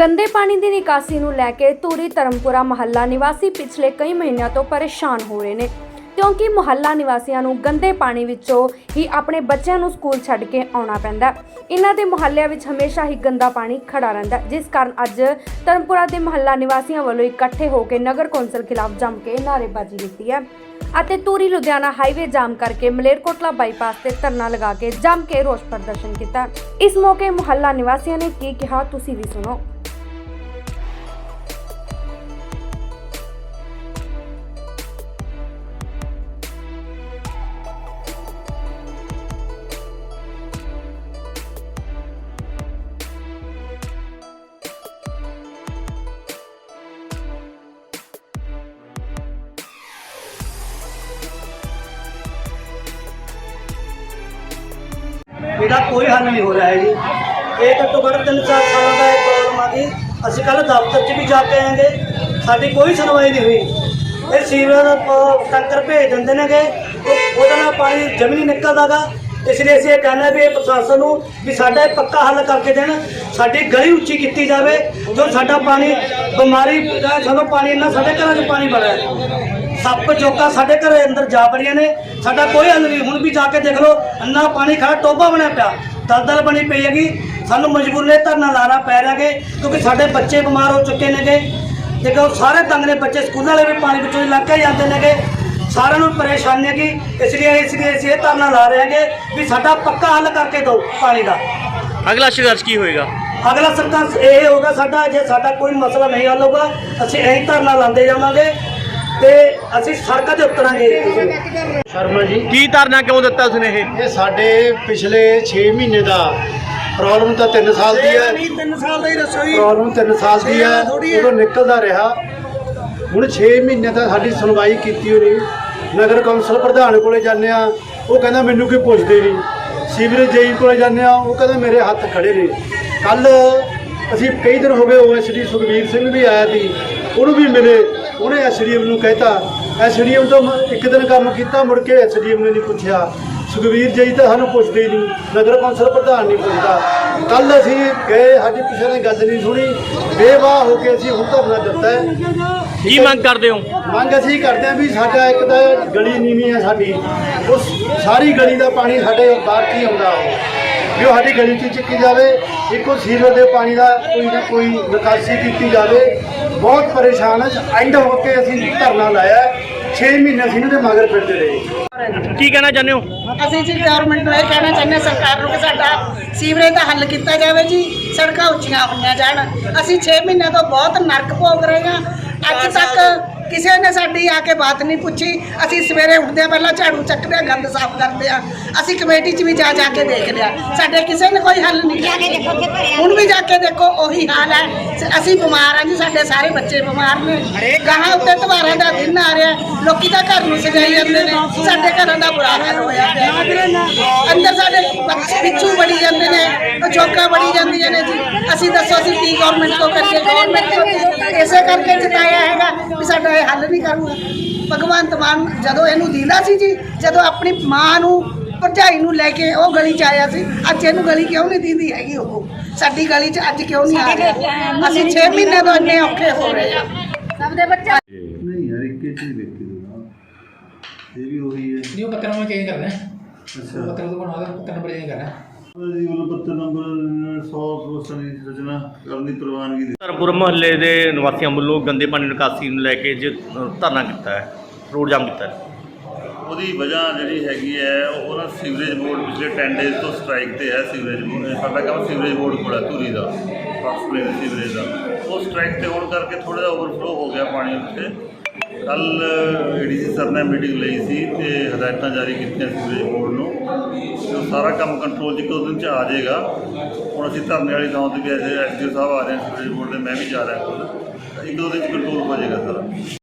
ਗੰਦੇ ਪਾਣੀ ਦੀ ਨਿਕਾਸੀ ਨੂੰ ਲੈ ਕੇ ਧੂਰੀ ਧਰਮਪੁਰਾ ਮਹੱਲਾ ਨਿਵਾਸੀ ਪਿਛਲੇ ਕਈ ਮਹੀਨਿਆਂ ਤੋਂ ਪਰੇਸ਼ਾਨ ਹੋ ਰਹੇ ਨੇ। ਕਿਉਂਕਿ ਮੁਹੱਲਾ ਨਿਵਾਸੀਆਂ ਨੂੰ ਗੰਦੇ ਪਾਣੀ ਵਿੱਚੋਂ ਹੀ ਆਪਣੇ ਬੱਚਿਆਂ ਨੂੰ ਸਕੂਲ ਛੱਡ ਕੇ ਆਉਣਾ ਪੈਂਦਾ ਇਹਨਾਂ ਦੇ ਮੁਹੱਲਿਆਂ ਵਿੱਚ ਹਮੇਸ਼ਾ ਹੀ ਗੰਦਾ ਪਾਣੀ ਖੜਾ ਰਹਿੰਦਾ ਜਿਸ ਕਾਰਨ ਅੱਜ ਧਰਮਪੁਰਾ ਦੇ ਮੁਹੱਲਾ ਨਿਵਾਸੀਆਂ ਵੱਲੋਂ ਇਕੱਠੇ ਹੋ ਕੇ ਨਗਰ ਕੌਂਸਲ ਖਿਲਾਫ ਜੰਮ ਕੇ ਨਾਅਰੇਬਾਜ਼ੀ ਕੀਤੀ ਹੈ ਅਤੇ ਧੂਰੀ ਲੁਧਿਆਣਾ ਹਾਈਵੇ ਜਾਮ ਕਰਕੇ ਮਲੇਰਕੋਟਲਾ ਬਾਈਪਾਸ ਤੇ ਧਰਨਾ ਲਗਾ ਕੇ ਜੰਮ ਕੇ ਰੋਸ ਪ੍ਰਦਰਸ਼ਨ ਕੀਤਾ ਇਸ ਮੌਕੇ ਮੁਹੱਲਾ ਨਿਵਾਸੀਆਂ ਨੇ ਕੀ ਕਿਹਾ, ਤੁਸੀਂ ਵੀ ਸੁਣੋ। ਇਹਦਾ ਕੋਈ ਹੱਲ ਨਹੀਂ ਹੋ ਰਿਹਾ ਹੈ ਜੀ। ਇਹ ਘੱਟੋ ਘੱਟ ਤਿੰਨ ਚਾਰ ਸਾਲਾਂ ਦਾ ਇਹ ਪ੍ਰੋਬਲਮ ਆ ਗਈ ਅਸੀਂ ਕੱਲ ਦਫ਼ਤਰ 'ਚ ਵੀ ਜਾ ਕੇ ਆਏਗੇ। ਸਾਡੀ ਕੋਈ ਸੁਣਵਾਈ ਨਹੀਂ ਹੋਈ। ਇਹ ਸੀਵਰ ਟੈਂਕਰ ਭੇਜ ਦਿੰਦੇ ਨੇਗੇ। ਉਹਦੇ ਨਾਲ ਪਾਣੀ ਜਮੀ ਨਹੀਂ ਨਿਕਲਦਾਗਾ। ਇਸ ਲਈ ਅਸੀਂ ਇਹ ਕਹਿੰਦੇ ਵੀ ਇਹ ਪ੍ਰਸ਼ਾਸਨ ਨੂੰ ਵੀ ਸਾਡਾ ਇਹ ਪੱਕਾ ਹੱਲ ਕਰਕੇ ਦੇਣ। ਸਾਡੀ ਗਲੀ ਉੱਚੀ ਕੀਤੀ ਜਾਵੇ। ਜੋ ਸਾਡਾ ਪਾਣੀ ਬਿਮਾਰੀ ਦਾ, ਸਾਨੂੰ ਪਾਣੀ ਇੰਨਾ ਸਾਡੇ ਘਰਾਂ 'ਚ ਪਾਣੀ ਭਰਿਆ ਸੱਪ ਜੋਕਾ ਸਾਡੇ ਘਰੇ ਅੰਦਰ ਜਾ ਬੜੀਆਂ ਨੇ। ਸਾਡਾ ਕੋਈ ਹੱਲ ਨਹੀਂ। ਹੁਣ ਵੀ ਜਾ ਕੇ ਦੇਖ ਲਓ ਅੰਨਾ ਪਾਣੀ ਖੜਾ ਟੋਬਾ ਬਣਿਆ ਪਿਆ। ਦਲਦਲ ਬਣੀ ਪਈ ਹੈਗੀ। ਸਾਨੂੰ ਮਜਬੂਰ ਨੇ ਧਰਨਾ ਲਾਣਾ ਪੈ ਰਿਹਾ ਗੇ ਕਿਉਂਕਿ ਸਾਡੇ ਬੱਚੇ ਬਿਮਾਰ ਹੋ ਚੁੱਕੇ ਨੇਗੇ ਦੇਖੋ ਸਾਰੇ ਤੰਗ ਨੇ ਬੱਚੇ ਸਕੂਲ ਵਾਲੇ ਵੀ ਪਾਣੀ ਵਿੱਚੋਂ ਲੱਗ ਕੇ ਜਾਂਦੇ ਨੇਗੇ ਸਾਰਿਆਂ ਨੂੰ ਪਰੇਸ਼ਾਨੀ ਹੈਗੀ। ਇਸ ਲਈ ਇਸ ਲਈ ਅਸੀਂ ਇਹ ਧਰਨਾ ਲਾ ਰਹੇ ਹਾਂਗੇ ਵੀ ਸਾਡਾ ਪੱਕਾ ਹੱਲ ਕਰਕੇ ਦਿਓ ਪਾਣੀ ਦਾ। ਅਗਲਾ ਸੰਘਰਸ਼ ਕੀ ਹੋਏਗਾ? ਅਗਲਾ ਸਰਕਾਰ ਇਹ ਹੋਗਾ ਸਾਡਾ ਜੇ ਸਾਡਾ ਕੋਈ ਮਸਲਾ ਨਹੀਂ ਹੱਲ ਹੋਊਗਾ ਅਸੀਂ ਐਂ ਧਰਨਾ ਲਾਉਂਦੇ ਜਾਵਾਂਗੇ। ਤੇ ਅਸੀਂ ਸੜਕਾਂ ਤੇ ਉਤਰਾਂਗੇ। ਸ਼ਰਮਾ ਜੀ। ਕੀ ਧਰਨਾ ਕਿਉਂ ਦਿੱਤਾ ਉਸਨੇ ਇਹ? ਇਹ ਸਾਡੇ ਪਿਛਲੇ 6 ਮਹੀਨੇ ਦਾ ਪ੍ਰੋਬਲਮ ਤਾਂ 3 ਸਾਲ ਦੀ ਹੈ। 3 ਸਾਲ ਦਾ ਹੀ ਦੱਸੋ ਜੀ। ਪ੍ਰੋਬਲਮ 3 ਸਾਲ ਦੀ ਹੈ। ਉਦੋਂ ਨਿਕਲਦਾ ਰਿਹਾ। ਹੁਣ 6 ਮਹੀਨੇ ਦਾ ਸਾਡੀ ਸੁਣਵਾਈ ਕੀਤੀ ਹੋਈ ਨਹੀਂ ਨਗਰ ਕੌਂਸਲ ਪ੍ਰਧਾਨ ਕੋਲੇ ਜਾਂਦੇ ਆ ਉਹ ਕਹਿੰਦਾ ਮੈਨੂੰ ਕੋਈ ਪੁੱਛਦੇ ਨਹੀਂ। ਸੀਵਰੇਜ ਜੇਈ ਕੋਲੇ ਜਾਂਦੇ ਆ ਉਹ ਕਹਿੰਦਾ ਮੇਰੇ ਹੱਥ ਖੜੇ ਨੇ। ਕੱਲ ਅਸੀਂ ਕਈ ਦਿਨ ਹੋ ਗਏ ਓਐਸਡੀ ਸੁਖਵੀਰ ਸਿੰਘ ਵੀ ਆਇਆ ਸੀ। ਉਹਨੂੰ ਵੀ ਮਿਲੇ। ਉਹਨੇ ਐਸਡੀਐਮ ਨੂੰ ਕਹਿਤਾ। ਐਸਡੀਐਮ ਤੋਂ ਇੱਕ ਦਿਨ ਕੰਮ ਕੀਤਾ ਮੁੜ ਕੇ ਐਸਡੀਐਮ ਨੇ ਨਹੀਂ ਪੁੱਛਿਆ। ਸੁਖਵੀਰ ਜੇਈ ਤਾਂ ਸਾਨੂੰ ਪੁੱਛਦੇ ਹੀ ਨਹੀਂ। ਨਗਰ ਕੌਂਸਲ ਪ੍ਰਧਾਨ ਨਹੀਂ ਪੁੱਛਦਾ। ਕੱਲ ਅਸੀਂ ਗਏ ਸਾਡੀ ਕਿਸੇ ਨੇ ਗੱਲ ਨਹੀਂ ਸੁਣੀ। ਬੇਵਾਹ ਹੋ ਕੇ ਅਸੀਂ ਹੁਣ ਧਰਨਾ ਦਿੱਤਾ ਹੈ। ਕੀ ਮੰਗ ਕਰਦੇ ਹੋ? ਮੰਗ ਅਸੀਂ ਕਰਦੇ ਹਾਂ ਵੀ ਸਾਡਾ ਇੱਕ ਤਾਂ ਗਲੀ ਨੀਵੀਂ ਹੈ ਸਾਡੀ। ਉਸ ਸਾਰੀ ਗਲੀ ਦਾ ਪਾਣੀ ਸਾਡੇ ਬਾਹਰ ਕੀ ਆਉਂਦਾ ਉਹ। ਵੀ ਉਹ ਸਾਡੀ ਗਲੀ 'ਚ ਚੱਕੀ ਜਾਵੇ ਇੱਕੋ ਸੀਵਰ ਦੇ ਪਾਣੀ ਦਾ ਕੋਈ ਨਾ ਕੋਈ ਨਿਕਾਸੀ ਕੀਤੀ ਜਾਵੇ। ਬਹੁਤ ਪਰੇਸ਼ਾਨ ਹੈ ਐਂਡ ਹੋ ਕੇ ਅਸੀਂ ਧਰਨਾ ਲਾਇਆ 6 ਮਹੀਨੇ ਅਸੀਂ ਇਹਨਾਂ ਦੇ ਮਗਰ ਫਿਰਦੇ ਰਹੇ। ਕੀ ਕਹਿਣਾ ਚਾਹੁੰਦੇ ਹੋ? ਅਸੀਂ ਜੀ ਗਵਰਨਮੈਂਟ ਨੂੰ ਇਹ ਕਹਿਣਾ ਚਾਹੁੰਦੇ ਹਾਂ ਸਰਕਾਰ ਨੂੰ ਕਿ ਸਾਡਾ ਸੀਵਰੇਜ ਦਾ ਹੱਲ ਕੀਤਾ ਜਾਵੇ ਜੀ ਸੜਕਾਂ ਉੱਚੀਆਂ ਹੋਈਆਂ ਜਾਣ। ਅਸੀਂ 6 ਮਹੀਨਿਆਂ ਤੋਂ ਬਹੁਤ ਨਰਕ ਭੋਗ ਰਹੇ ਹਾਂ। ਅੱਜ ਤੱਕ ਕਿਸੇ ਨੇ ਸਾਡੀ ਆ ਕੇ ਬਾਤ ਨਹੀਂ ਪੁੱਛੀ। ਅਸੀਂ ਸਵੇਰੇ ਉੱਠਦੇ ਹਾਂ ਪਹਿਲਾਂ ਝਾੜੂ ਚੱਕਦੇ ਹਾਂ ਗੰਦ ਸਾਫ਼ ਕਰਦੇ ਹਾਂ। ਅਸੀਂ ਕਮੇਟੀ 'ਚ ਵੀ ਜਾ ਜਾ ਕੇ ਦੇਖ ਲਿਆ ਸਾਡੇ ਕਿਸੇ ਨੇ ਕੋਈ ਹੱਲ ਨਹੀਂ ਕੀਤਾ। ਹੁਣ ਵੀ ਜਾ ਕੇ ਦੇਖੋ ਉਹੀ ਹਾਲ ਹੈ। ਅਸੀਂ ਬਿਮਾਰ ਹਾਂ ਜੀ ਸਾਡੇ ਸਾਰੇ ਬੱਚੇ ਬਿਮਾਰ ਨੇ। ਗਾਹਾਂ ਉੱਤੇ ਦੁਬਾਰਾ ਦਾ ਦਿਨ ਆ ਰਿਹਾ। ਲੋਕੀ ਤਾਂ ਘਰ ਨੂੰ ਸਜਾਈ ਜਾਂਦੇ ਨੇ। ਸਾਡੇ ਘਰਾਂ ਦਾ ਬੁਰਾ ਹਾਲ ਹੋਇਆ ਅੰਦਰ ਸਾਡੇ ਬੱਚੇ ਪਿੱਛੂ ਬੜੀ ਜਾਂਦੇ ਨੇ ਚੌਕਾਂ ਬੜੀ ਜਾਂਦੀਆਂ ਨੇ ਜੀ। ਅਸੀਂ ਦੱਸੋ ਅਸੀਂ ਕੀ ਗਵਰਨਮੈਂਟ ਤੋਂ ਕਰੀਏ ਗਵਰਨਮੈਂਟ ਇਸੇ ਕਰਕੇ ਜਿਤਾਇਆ ਹੈਗਾ ਵੀ ਸਾਡਾ ਇਹ ਹੱਲ ਨਹੀਂ ਕਰੂਗਾ। ਭਗਵੰਤ ਮਾਨ ਜਦੋਂ ਇਹਨੂੰ ਦੀਦਾ ਸੀ ਜੀ ਜਦੋਂ ਆਪਣੀ ਮਾਂ ਨੂੰ ਭਰਜਾਈ ਨੂੰ ਲੈ ਕੇ ਉਹ ਗਲੀ ਚ ਆਇਆ ਸੀ ਅੱਜ ਇਹਨੂੰ ਗਲੀ ਕਿਉਂ ਨਹੀਂ ਦਿੰਦੀ ਹੈਗੀ ਉਹ? ਸਾਡੀ ਗਲੀ ਚ ਅੱਜ ਕਿਉਂ ਨਹੀਂ ਆ ਰਿਹਾ? ਅਸੀਂ 6 ਮਹੀਨੇ ਤੋਂ ਇੰਨੇ ਔਖੇ ਹੋ ਰਹੇ ਆ। ਨਹੀਂ ਯਾਰ ਇੱਕ ਚੀਜ਼ ਵੇਖੀ ਦੂੰਗਾ ਇਹ ਵੀ ਉਹੀ ਹੈ। ਨਹੀਂ ਉਹ ਪੱਤਰ ਨੰਬਰ ਚੇਂਜ ਕਰਨਾ ਪੱਤਰ ਤੋਂ ਬਣਵਾ ਕੇ ਪੱਤਰ ਨੰਬਰ ਚੇਂਜ ਕਰਨਾ। ਹੈ ਜੀ ਉਹ ਪੱਤਰ ਨੰਬਰ 100 ਪੋਸਟਾਂ ਦੀ ਰਚਨਾ ਕਰਨ ਦੀ ਪ੍ਰਵਾਨਗੀ ਦਿੱਤੀ ਧਰਮਪੁਰ ਮੁਹੱਲੇ ਦੇ ਨਿਵਾਸੀਆਂ ਵੱਲੋਂ ਗੰਦੇ ਪਾਣੀ ਨਿਕਾਸੀ ਨੂੰ ਲੈ ਕੇ ਜੇ ਧਰਨਾ ਕੀਤਾ ਹੈ ਰੋਡ ਜਾਮ ਕੀਤਾ ਹੈ। ਉਹਦੀ ਵਜ੍ਹਾ ਜਿਹੜੀ ਹੈਗੀ ਹੈ ਉਹ ਨਾ ਸੀਵਰੇਜ ਬੋਰਡ ਪਿਛਲੇ 10 ਡੇਜ਼ ਤੋਂ ਸਟ੍ਰਾਈਕ ਤੇ ਹੈ ਸੀਵਰੇਜ ਬੋਰਡ। ਸਾਡਾ ਕੰਮ ਸੀਵਰੇਜ ਬੋਰਡ ਕੋਲ ਹੈ ਧੂਰੀ ਦਾ ਸਪਲਾਈ ਸੀਵਰੇਜ ਦਾ। ਉਹ ਸਟ੍ਰਾਈਕ ਤੇ ਹੋਣ ਕਰਕੇ ਥੋੜਾ ਜਿਹਾ ਓਵਰਫਲੋ ਹੋ ਗਿਆ ਪਾਣੀ ਉੱਥੇ। ਕੱਲ ਏਡੀਸੀ ਸਰ ਨੇ ਮੀਟਿੰਗ ਲਈ ਸੀ ਤੇ ਹਦਾਇਤਾਂ ਜਾਰੀ ਕੀਤੀਆਂ ਸੀਵਰੇਜ ਬੋਰਡ ਨੂੰ। ਤੇ ਉਹ ਸਾਰਾ ਕੰਮ ਕੰਟਰੋਲ 'ਚ ਇੱਕ ਦੋ ਦਿਨ 'ਚ ਆ ਜਾਏਗਾ। ਹੁਣ ਅਸੀਂ ਧਰਨੇ ਵਾਲੀ ਥਾਂ ਤੇ ਵੀ ਐਸੇ ਐਸਡੀਓ ਸਾਹਿਬ ਆ ਰਹੇ ਹਾਂ ਸੀਵਰੇਜ ਬੋਰਡ ਦੇ, ਮੈਂ ਵੀ ਜਾ ਰਿਹਾ ਕੋਲ ਇੱਕ ਦੋ ਦਿਨ 'ਚ ਕੰਟਰੋਲ ਹੋ ਜਾਏਗਾ ਸਾਰਾ।